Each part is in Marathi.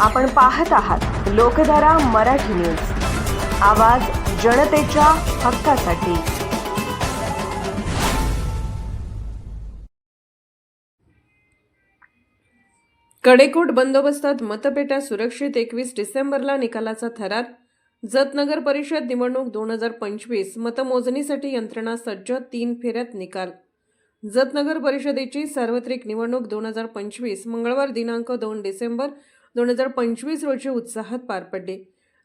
आपण पाहत आहात लोकधारा मराठी न्यूज. आवाज जनतेच्या हक्कासाठी. कडेकोट बंदोबस्तात मतपेट्या सुरक्षित एकवीस डिसेंबरला निकालाचा थरार. जतनगर परिषद निवडणूक दोन हजार पंचवीस मतमोजणीसाठी यंत्रणा सज्ज तीन फेऱ्यात निकाल. जतनगर परिषदेची सार्वत्रिक निवडणूक दोन हजार पंचवीस मंगळवार दिनांक दोन डिसेंबर दोन हजार पंचवीस रोजी उत्साहात पार पडली.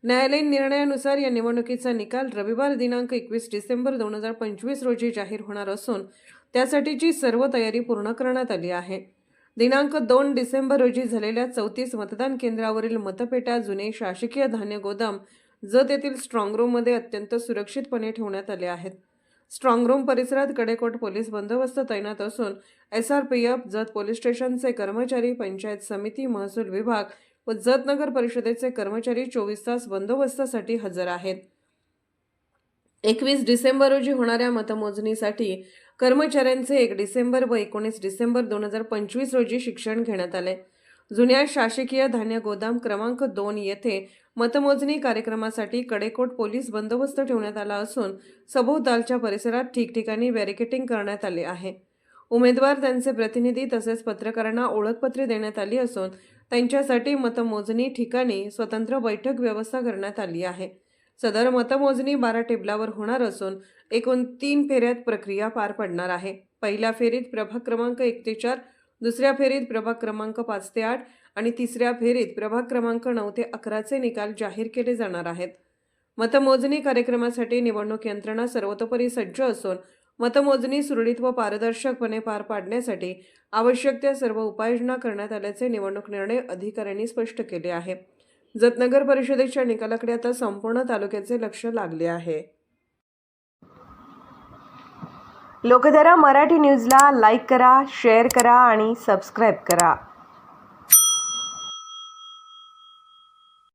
न्यायालयीन निर्णयानुसार या निवडणुकीचा निकाल रविवार दिनांक एकवीस डिसेंबर दोन हजार पंचवीस रोजी जाहीर होणार असून त्यासाठीची सर्व तयारी पूर्ण करण्यात आली आहे. दिनांक दोन डिसेंबर रोजी झालेल्या चौतीस मतदान केंद्रावरील मतपेट्या जुने शासकीय धान्य गोदाम जत येथील स्ट्रॉंगरूममध्ये अत्यंत सुरक्षितपणे ठेवण्यात आले आहेत. स्ट्रॉंगरूम परिसरात कडेकोट पोलीस बंदोबस्त तैनात असून S R P F Jath police स्टेशनचे कर्मचारी पंचायत समिती महसूल विभाग व जत नगर परिषदेचे कर्मचारी चोवीस तास बंदोबस्तासाठी हजर आहेत. एकवीस डिसेंबर रोजी होणाऱ्या मतमोजणीसाठी कर्मचाऱ्यांचे एक डिसेंबर व एकोणीस डिसेंबर दोन हजार पंचवीस रोजी शिक्षण घेण्यात आले. जुन्या शासकीय धान्य गोदाम क्रमांक दोन येथे मतमोजणी कार्यक्रमासाठी कडेकोट पोलीस बंदोबस्त ठेवण्यात आला असून सभोवतालच्या परिसरात ठिकठिकाणी बॅरिकेटिंग करण्यात आले आहे. उमेदवार त्यांचे प्रतिनिधी तसेच पत्रकारांना ओळखपत्रे देण्यात आली असून त्यांच्यासाठी मतमोजणी ठिकाणी स्वतंत्र बैठक व्यवस्था करण्यात आली आहे. सदर मतमोजणी बारा टेबलावर होणार असून एकूण तीन फेऱ्यात प्रक्रिया पार पडणार आहे. पहिल्या फेरीत प्रभाग क्रमांक एक ते चार दुसऱ्या फेरीत प्रभाग क्रमांक पाच ते आठ आणि तिसऱ्या फेरीत प्रभाग क्रमांक नऊ ते अकराचे निकाल जाहीर केले जाणार आहेत. मतमोजणी कार्यक्रमासाठी निवडणूक यंत्रणा सर्वतोपरी सज्ज असून मतमोजणी सुरळीत व पारदर्शकपणे पार पाडण्यासाठी आवश्यक त्या सर्व उपाययोजना करण्यात आल्याचे निवडणूक निर्णय अधिकाऱ्यांनी स्पष्ट केले आहे. जतनगर परिषदेच्या निकालाकडे आता संपूर्ण तालुक्याचे लक्ष लागले आहे. लोकधारा मराठी न्यूजला लाईक करा शेअर करा आणि सबस्क्राईब करा.